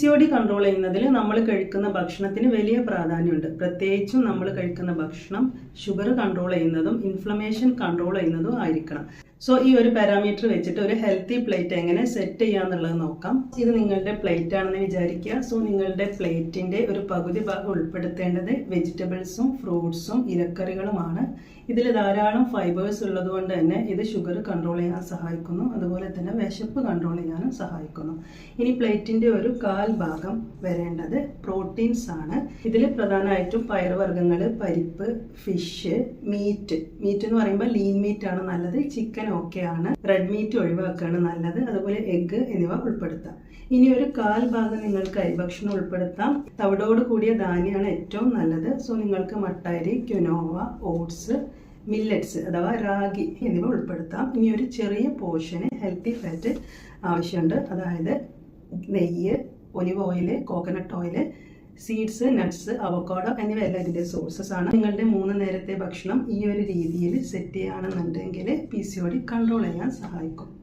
C O D control ചെയ്യുന്നതിൽ നമ്മൾ കഴിക്കുന്ന ഭക്ഷണത്തിന് വലിയ പ്രാധാന്യമുണ്ട്. പ്രത്യേകിച്ചും നമ്മൾ കഴിക്കുന്ന ഭക്ഷണം ഷുഗർ കൺട്രോൾ ചെയ്യുന്നതും ഇൻഫ്ലമേഷൻ കൺട്രോൾ ചെയ്യുന്നതും ആയിരിക്കണം. സോ ഈ ഒരു പാരാമീറ്റർ വെച്ചിട്ട് ഒരു ഹെൽത്തി പ്ലേറ്റ് എങ്ങനെ സെറ്റ് ചെയ്യാന്നുള്ളത് നോക്കാം. ഇത് നിങ്ങളുടെ പ്ലേറ്റ് ആണെന്ന് വിചാരിക്കുക. സോ നിങ്ങളുടെ പ്ലേറ്റിന്റെ ഒരു പകുതി ഭാഗം ഉൾപ്പെടുത്തേണ്ടത് വെജിറ്റബിൾസും ഫ്രൂട്ട്സും ഇലക്കറികളുമാണ്. ഇതിൽ ധാരാളം ഫൈബേഴ്സ് ഉള്ളതുകൊണ്ട് തന്നെ ഇത് ഷുഗർ കൺട്രോൾ ചെയ്യാൻ സഹായിക്കുന്നു. അതുപോലെ തന്നെ വിശപ്പ് കൺട്രോൾ ചെയ്യാനും സഹായിക്കുന്നു. ഇനി പ്ലേറ്റിന്റെ ഒരു കാൽ ഭാഗം വരേണ്ടത് പ്രോട്ടീൻസ് ആണ്. ഇതിൽ പ്രധാനമായിട്ടും പയറുവർഗങ്ങൾ പരിപ്പ് ഫിഷ് മീറ്റ് മീറ്റ് എന്ന് പറയുമ്പോൾ ലീൻ മീറ്റ് ആണ് നല്ലത് ചിക്കൻ ആണ്. റെഡ് മീറ്റ് ഒഴിവാക്കുകയാണ് നല്ലത് അതുപോലെ എഗ്ഗ് എന്നിവ ഉൾപ്പെടുത്താം. ഇനി ഒരു കാൽ ഭാഗം നിങ്ങൾക്ക് അരിഭക്ഷണം ഉൾപ്പെടുത്താം. തവിടോട് കൂടിയ ധാന്യമാണ് ഏറ്റവും നല്ലത്. സോ നിങ്ങൾക്ക് മട്ടരി ക്യുനോവ ഓട്സ് മില്ലറ്റ്സ് അഥവാ റാഗി എന്നിവ ഉൾപ്പെടുത്താം. ഇനി ഒരു ചെറിയ പോർഷന് ഹെൽത്തി ഫാറ്റ് ആവശ്യമുണ്ട്. അതായത് നെയ്യ് olive oil coconut oil seeds nuts avocado എന്നിവയെല്ലാം ഇതിന്റെ സോഴ്സസ് ആണ്. നിങ്ങളുടെ മൂന്ന് നേരത്തെ ഭക്ഷണം ഈ ഒരു രീതിയിൽ സെറ്റ് ചെയ്യുകയാണെന്നുണ്ടെങ്കിൽ പി സി കൺട്രോൾ ചെയ്യാൻ സഹായിക്കും.